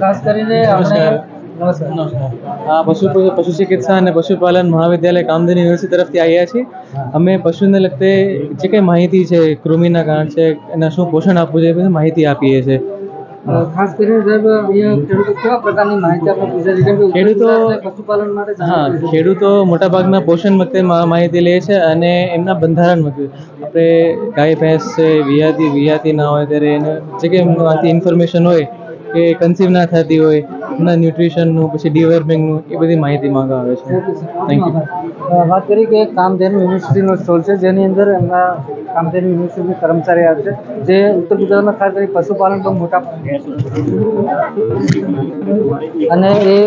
ખાસ કરીને છે છે પશુ ચિકિત્સા અને પશુપાલન મહાવિદ્યાલય કામધેનુ યુનિવર્સિટી તરફથી આવ્યા છીએ અમે પશુને લગતે જે કંઈ માહિતી છે કૃમિના કારણ છે એના શું પોષણ આપવું બધી માહિતી આપીએ છીએ ખાસ કરીને સાહેબ અહીંયા ખેડૂતો કેવા પ્રકારની માહિતી આપણે પૂછે છે? કે ખેડૂતો- પશુપાલન માટે હા ખેડૂતો મોટાભાગના પોષણ વખતે માહિતી લે છે અને એમના બંધારણ વખતે આપણે ગાય ભેંસ છે વિયાતી વિયાતી ના હોય ત્યારે એને જે કંઈ એમનાથી ઇન્ફોર્મેશન હોય કે કન્સીવ ના થતી હોય એમના ન્યુટ્રિશનનું પછી ડિવર્મિંગનું એ બધી માહિતી માંગવા આવે છે થેન્ક યુ વાત કરી કે કામધેનુ યુનિવર્સિટીનો સ્ટોલ છે, જેની અંદર એમના કામધેનુ યુનિવર્સિટીના કર્મચારી આવે છે, જે ઉત્તર ગુજરાતમાં ખાસ કરી પશુપાલન પણ મોટા અને એ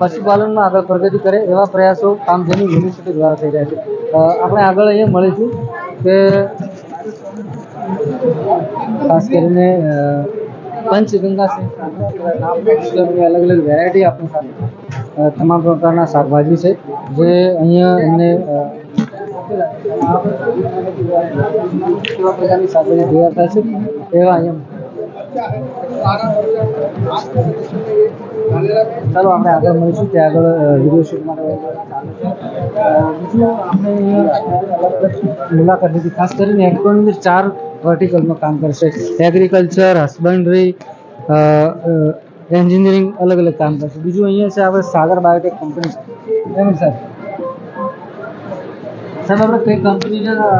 પશુપાલનમાં આગળ પ્રગતિ કરે એવા પ્રયાસો કામધેનુ યુનિવર્સિટી દ્વારા થઈ રહ્યા છે. આપણે આગળ અહીંયા મળીશું કે ખાસ કરીને પંચગંગા સિંહ અલગ અલગ વેરાયટી આપણી સાથે તમામ પ્રકારના શાકભાજી છે. જે અહીંયા એમને છે. એવા અહીંયા. ચાલો, આપણે આગળ મળીશું. ત્યાં આગળ વીડિયો શૂટ માટે મુલાકાત લીધી ખાસ કરીને એક્સપોની અંદર ચાર વર્ટિકલમાં કામ કરશે એગ્રીકલ્ચર હસબન્ડરી એન્જિનિયરિંગ અલગ અલગ કામ કરશે બીજું અહીંયા છે આપણે સાગર બાયોટેક કંપની એમ સર સાહેબ આપણે કઈ કંપનીના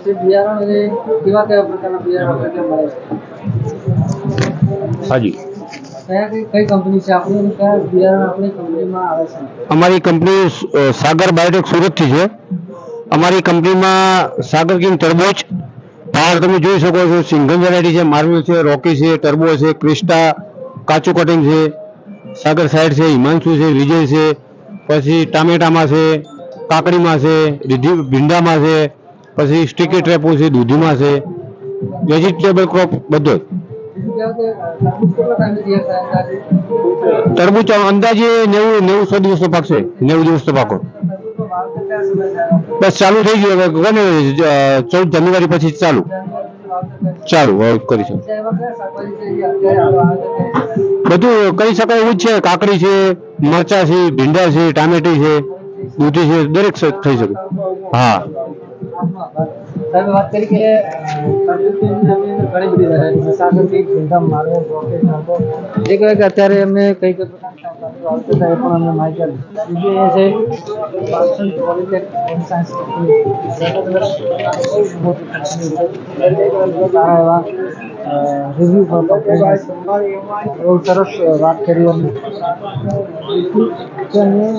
જે બિયારણ અને કેવા કયા પ્રકારના બિયારણ આપણે ત્યાં મળે છે હાજી અમારી કંપની સાગર બાયોટેક સુરતથી છે. અમારી કંપનીમાં સાગર કિંગ ટર્બોચ પાવર તમે જોઈ શકો છો સિંગલ વેરાયટી છે માર્વેલ છે, રોકી છે ટર્બો છે, ક્રિસ્ટા, કાચું કટિંગ છે, સાગર સાઈડ છે, હિમાંશુ છે, વિજય છે, પછી ટામેટામાં છે, કાકડીમાં છે, રીધી ભીંડામાં છે, પછી સ્ટીકી ટ્રેપો છે, દૂધીમાં છે વેજીટેબલ ક્રોપ બધો જ. તરબૂચ અંદાજે? નેવું નેવું સો દિવસનો પાકશે નેવું દિવસનો પાકો? બસ ચાલુ થઈ ગયું હવે કોને ચૌદ જાન્યુઆરી પછી ચાલુ ચાલુ કરીશું કરી? બધું કહી શકાય એવું છે કાકડી છે, મરચા છે, ભીંડા છે, ટામેટી છે, દૂધી છે, દરેક થઈ શકે હા સાહેબ વાત કરી કે તરબૂચની અંદર ઘણી બધી વેરાયટી છે સાગરથી ભીંડા માલવો રોકેટ નાખો જે કહેવાય કે અત્યારે એમને કઈ કઈ પ્રકારની શાકભાજીઓ આવતી હતા એ પણ અમને માહિતી આપી બીજું એ છે વાસણ પોલિટેક હોમ સાયન્સ સારા એવા રિવ્યુ પણ કંપનીના છે. બહુ સરસ વાત કરી અમે કે અહીંયા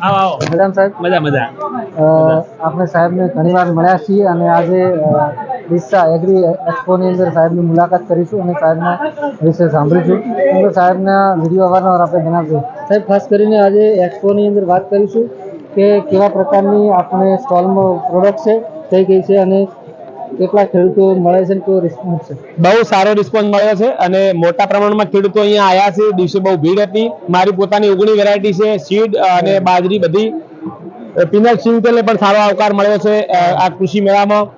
મેડમ સાહેબ. મજા મજા. આપણે સાહેબને ઘણી વાર મળ્યા છીએ અને આજે ડિસ્સા એગ્રી એક્સપોની અંદર સાહેબની મુલાકાત કરીશું અને સાહેબના વિશે સાંભળીશું. કેમ કે સાહેબના વીડિયો અવારનવાર આપણે બનાવશું. સાહેબ ખાસ કરીને આજે એક્સપોની અંદર વાત કરીશું કે કેવા પ્રકારની આપણે સ્ટોલમાં પ્રોડક્ટ છે કઈ કઈ છે અને કેટલા ખેડૂતો મળે છે કેવો રિસ્પોન્સ છે? બહુ સારો રિસ્પોન્સ મળ્યો છે અને મોટા પ્રમાણમાં ખેડૂતો અહીંયા આવ્યા છે. દિવસે બહુ ભીડ હતી. મારી પોતાની ઓગણી વેરાયટી છે સીડ અને બાજરી બધી. પીનટ સિંગતેલને પણ સારો આવકાર મળ્યો છે આ કૃષિ મેળામાં.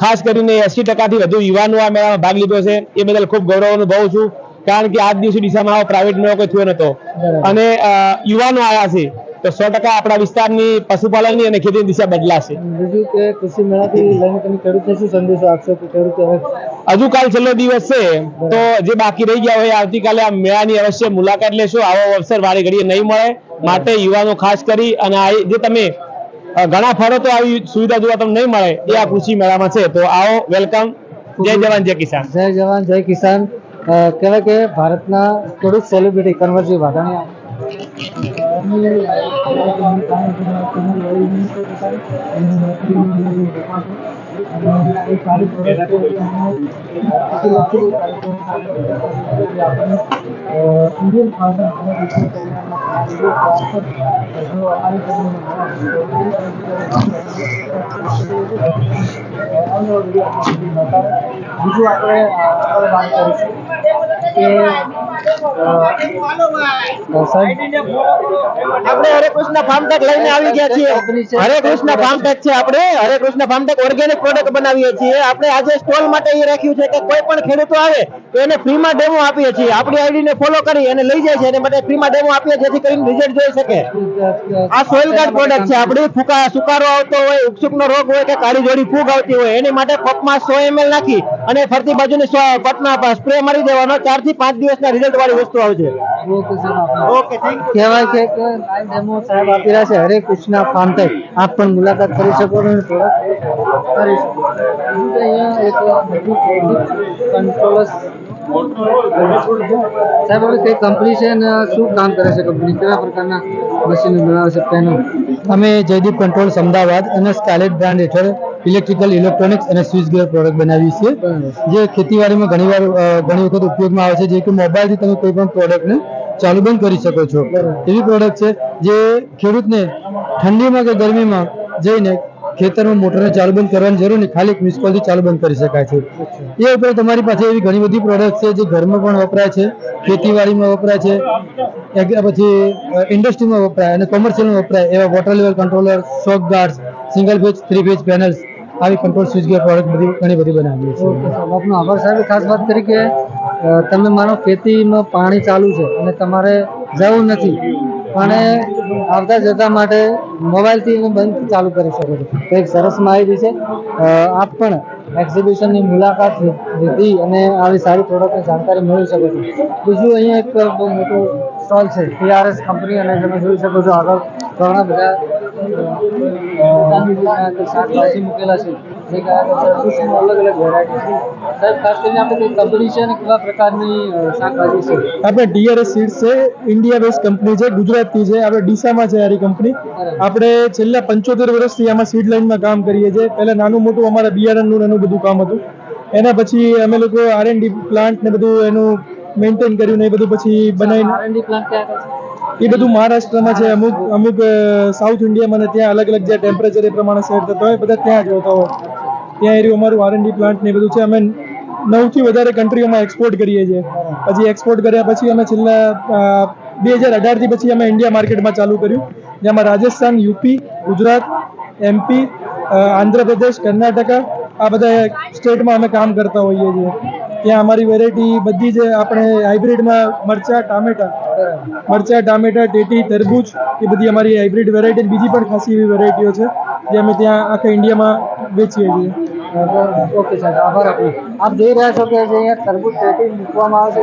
ખાસ કરીને એસી ટકાથી વધુ યુવાનો આ મેળામાં ભાગ લીધો છે. એ બદલ ખૂબ ગૌરવ અનુભવું છું. કારણ કે આજ દિવસે દિશામાં આવો પ્રાઇવેટ મેળો કોઈ થયો નતો. અને યુવાનો આવ્યા છે. તો સો ટકા આપણા વિસ્તારની પશુપાલનની અને ખેતીની દિશા બદલાશે. બીજું કે કૃષિ મેળાથી લઈને તમે ખેડૂતને શું સંદેશો આપશો કે ખેડૂતો હજુ કાલ છેલ્લો દિવસ છે તો જે બાકી રહી ગયા હોય આવતીકાલે આ મેળાની અવશ્ય મુલાકાત લેશો. આવો અવસર વારે ઘડીએ નહીં મળે. માટે યુવાનો ખાસ કરી અને આ જે તમે ઘણા ફરો તો આવી સુવિધા જોવા તમને નહીં મળે એ આ કૃષિ મેળામાં છે. તો આવો વેલકમ. જય જવાન જય કિસાન. જય જવાન જય કિસાન. કહેવાય કે ભારતના ખેડૂત સેલિબ્રિટી કન્વરજી વાઘાણી બીજું આપણે વાત કરીશું કે આપણે હરે કૃષ્ણ ફાર્મટેક લઈને આવી ગયા છીએ. હરે કૃષ્ણ ફાર્મટેક છે આપણે. Hare Krishna Farmtech organic product બનાવીએ છીએ. આપણે આજે સ્ટોલ માટે એ રાખ્યું છે કે કોઈ પણ ખેડૂતો આવે તો એને ફ્રીમાં ડેમો આપીએ છીએ. આપણી આઈડી ને ફોલો કરી અને લઈ જાય છે. એને માટે ફ્રીમાં ડેમો આપીએ જેથી કરીને રિઝલ્ટ જોઈ શકે. આ સોઇલ કાર્ડ પ્રોડક્ટ છે. આપણી ફૂકા સુકારો આવતો હોય ઉકસુકનો રોગ હોય કે કાળી જોડી ફૂગ આવતી હોય, એની માટે પપમાં સો એમએલ નાખી અને ફરતી બાજુની પટના સ્પ્રે મારી દેવાનો. ચારથી પાંચ દિવસના રિઝલ્ટ વાળી વસ્તુ આવજે ઓકે કહેવાય છે કે લાઈવ ડેમો સાહેબ આપી રહ્યા છે. હરે કૃષ્ણ ફાર્મટેક આપ પણ મુલાકાત કરી શકો છો અને કરી શકો અહીંયા એક બધું કંટ્રોલર્સ સાહેબ કઈ કંપની છે અને શું કામ કરે છે કંપની કેવા પ્રકારના મશીનો બનાવે છે પેનલ અમે જયદીપ કંટ્રોલ્સ અમદાવાદ અને સ્કાલેટ બ્રાન્ડ હેઠળ ઇલેક્ટ્રિકલ ઇલેક્ટ્રોનિક્સ અને સ્વિચ ગેર પ્રોડક્ટ બનાવીએ છીએ જે ખેતીવાડીમાં ઘણીવાર ઘણી વખત ઉપયોગમાં આવે છે. જે કે મોબાઈલથી તમે કોઈ પણ પ્રોડક્ટને ચાલુ બંધ કરી શકો છો. એવી પ્રોડક્ટ છે જે ખેડૂતને ઠંડીમાં કે ગરમીમાં જઈને ખેતરમાં મોટરને ચાલુ બંધ કરવાની જરૂર નહીં. ખાલી મિસ કોલથી ચાલુ બંધ કરી શકાય છે. એ ઉપરાંત તમારી પાસે એવી ઘણી બધી પ્રોડક્ટ છે જે ઘરમાં પણ વપરાય છે, ખેતીવાડીમાં વપરાય છે પછી ઇન્ડસ્ટ્રીમાં વપરાય અને કોમર્શિયલમાં વપરાય. એવા water level controller shock guards single phase three phase panels આવી કંટ્રોલ સ્વિચ ગિયર પ્રોડક્ટ બધી ઘણી બધી બનાવીએ છીએ. આપનો આભાર, સાહેબ. ખાસ વાત કરી કે તમે માનો ખેતીમાં પાણી ચાલુ છે અને તમારે જવું નથી. અને આવતા જતા માટે મોબાઈલથી બંધ ચાલુ કરી શકો છો. તો એક સરસ માહિતી છે. આપ પણ એક્ઝિબિશનની મુલાકાત લીધી અને આવી સારી પ્રોડક્ટની જાણકારી મેળવી શકો છો. બીજું અહીંયા એક બહુ મોટું સ્ટોલ છે. ટીઆરએસ કંપની અને તમે જોઈ શકો છો આગળ ઘણા બધા શાકભાજી મૂકેલા છે. જે કે અલગ અલગ વેરાયટી છે. સાહેબ ખાસ કરીને આપણે કંપની છે અને કેવા પ્રકારની શાકભાજી છે? આપણે ડીઆરએસ સીડ્સ છે ઇન્ડિયા બેઝ કંપની છે ગુજરાતની છે આપણે ડીસામાં છે આરી કંપની આપણે છેલ્લા પંચોતેર વર્ષથી આમાં સીડ લાઇનમાં કામ કરીએ છીએ. પહેલાં નાનું મોટું અમારા બિયારણનું નાનું બધું કામ હતું. એના પછી અમે લોકો આર એન ડી પ્લાન્ટ ને બધું એનું મેન્ટેન કર્યું ને એ બધું પછી બનાવીને એ બધું મહારાષ્ટ્રમાં છે અમુક અમુક સાઉથ ઇન્ડિયામાં ને ત્યાં અલગ અલગ જે ટેમ્પરેચર એ પ્રમાણે સેટ થતો હોય બધા ત્યાં જ હોતા હોય. ત્યાં એર્યું અમારું આરએનડી પ્લાન્ટ ને બધું છે અમે નવથી વધારે કન્ટ્રીઓમાં એક્સપોર્ટ કરીએ છીએ. પછી એક્સપોર્ટ કર્યા પછી અમે છેલ્લા બે હજાર અઢારથી પછી અમે ઇન્ડિયા માર્કેટમાં ચાલુ કર્યું. જેમાં રાજસ્થાન યુપી ગુજરાત એમપી આંધ્રપ્રદેશ કર્ણાટકા આ બધા સ્ટેટમાં અમે કામ કરતા હોઈએ છીએ. ત્યાં અમારી વેરાયટી બધી જ આપણે હાઇબ્રિડમાં મરચા, ટામેટા મરચા, ટામેટા, ટેટી, તરબૂચ, એ બધી અમારી હાઇબ્રિડ વેરાયટી બીજી પણ ખાસી એવી વેરાયટીઓ છે જે અમે ત્યાં આખા ઇન્ડિયામાં વેચીએ છીએ. ઓકે સાહેબ, આભાર આપ જોઈ રહ્યા છો કે અહીંયા તરબૂચ પેટી મૂકવામાં આવે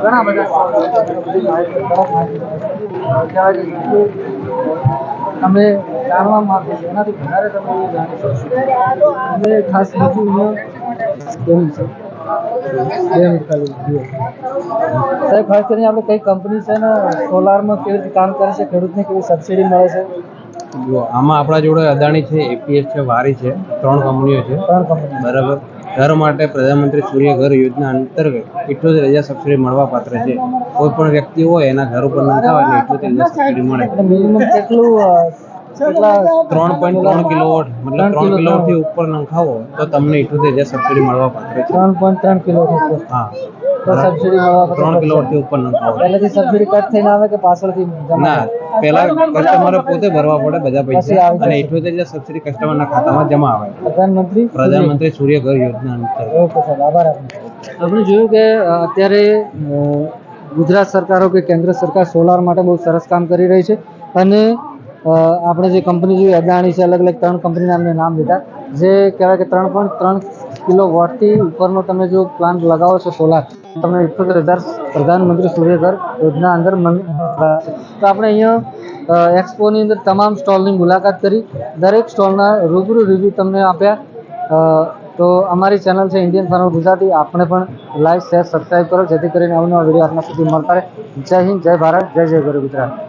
ઘણા બધા તમે જાણવા માંગે છે. એનાથી વધારે તમે એ જાણી શકશો અને ખાસ બીજું અહીંયા કેમ છે? કેમ ખાલી જુઓ. સાહેબ ખાસ કરીને આપણે કઈ કંપની છે ને સોલારમાં કેવી રીતે કામ કરે છે ખેડૂતને કેવી સબસિડી મળે છે? જો આમાં આપણા જોડે અદાણી છે એપીએસ છે વારી છે ત્રણ કંપનીઓ છે. ત્રણ કંપની બરાબર. ઘર માટે પ્રધાનમંત્રી સૂર્ય ઘર યોજના અંતર્ગત ઇઠ્યોતેર હજાર સબસિડી મળવા પાત્ર છે. કોઈ પણ વ્યક્તિ હોય એના ઘર ઉપર નંખાવે એટલે ઇઠ્યોતેર હજાર સબસિડી મળે. કેટલું કેટલા ત્રણ પોઈન્ટ ત્રણ કિલોવોટ મતલબ ત્રણ કિલોવોટથી ઉપર નંખાવો તો તમને ઇઠ્યોતેર હજાર સબસિડી મળવા પાત્ર છે. ત્રણ પોઈન્ટ ત્રણ કિલો હા. તો સબસિડી મળવા ત્રણ વધશે. કિલોવોટથી ઉપર ન પહેલેથી સબસિડી કટ થઈને આવે કે પાછળથી ના પહેલા કસ્ટમરે પોતે ભરવા પડે બધા પૈસા અને. હજાર સબસિડી કસ્ટમરના ખાતામાં જમા આવે. પ્રધાનમંત્રી પ્રધાનમંત્રી સૂર્ય ઘર યોજના અંતર્ગત ઓકે સાહેબ. આભાર આપણે જોયું કે અત્યારે ગુજરાત સરકારો કે કેન્દ્ર સરકાર સોલાર માટે બહુ સરસ કામ કરી રહી છે અને આપણે જે કંપની જોઈએ, અદાણી છે અલગ અલગ ત્રણ કંપનીના અમને નામ લીધા. જે કહેવાય કે ત્રણ પોઈન્ટ ત્રણ કિલો વોટથી ઉપરનો તમે જો પ્લાન્ટ લગાવો છો સોલાર તમને ઇઠ્યોતેર હજાર પ્રધાનમંત્રી સૂર્યઘર યોજના અંદર તો આપણે અહીંયા એક્સપોની અંદર તમામ સ્ટોલની મુલાકાત કરી. દરેક સ્ટોલના રૂબરૂ રિવ્યૂ તમને આપ્યા. તો અમારી ચેનલ છે ઇન્ડિયન ફાર્મર ગુજરાતી આપણે પણ લાઈક શેર સબસ્ક્રાઈબ કરો, જેથી કરીને અવનવા વીડિયો આપના સુધી મળતા રહે. જય હિન્દ, જય ભારત, જય જય ગુરુ ગુજરાત.